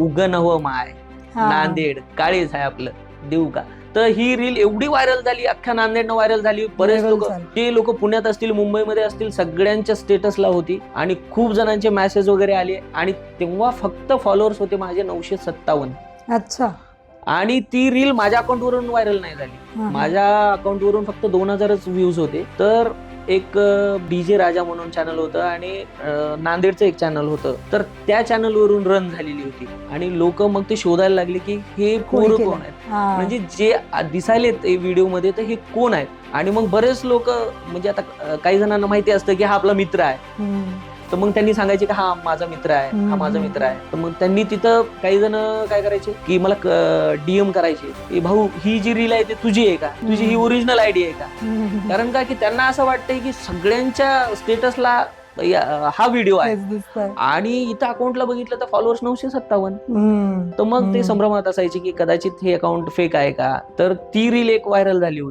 उगन हवं माय हा. नांदेड काळेच आहे आपलं देऊ का? तर ही रील एवढी व्हायरल झाली अख्ख्या नांदेडनं व्हायरल झाली. बरेच लोक. जे लोक पुण्यात असतील मुंबईमध्ये असतील सगळ्यांच्या स्टेटसला होती. आणि खूप जणांचे मेसेज वगैरे आले. आणि तेव्हा फक्त फॉलोअर्स होते माझे नऊशे सत्तावन्न. अच्छा. आणि ती रील माझ्या अकाउंटवरून व्हायरल नाही झाली. हा, हा. माझ्या अकाउंटवरून फक्त दोन हजारच व्ह्यूज होते. तर एक डीजे राजा म्हणून चॅनल होतं आणि नांदेडचं एक चॅनल होतं तर त्या चॅनलवरून रन झालेली होती आणि लोक मग ते शोधायला लागले की हे कोणी पोरं? कोण आहेत. म्हणजे जे दिसायलेत व्हिडिओमध्ये तर हे कोण आहेत आणि मग बरेच लोक म्हणजे आता काही जणांना माहिती असतं की हा आपला मित्र आहे. तर मग त्यांनी सांगायचे की हा माझा मित्र आहे हा. माझा मित्र आहे तर मग त्यांनी तिथं काही जण काय करायचे की मला डीएम करायचे की भाऊ ही जी रील आहे ती तुझी आहे का तुझी ही. ओरिजिनल आयडी आहे का. कारण का की त्यांना असं वाटतंय की सगळ्यांच्या स्टेटसला हा व्हिडिओ आहे. आणि इथं अकाउंटला बघितलं तर फॉलोअर्स नऊशे सत्तावन्न. तर मग ते. संभ्रमात असायचे की कदाचित हे अकाउंट फेक आहे का तर ती रील एक व्हायरल झाली होती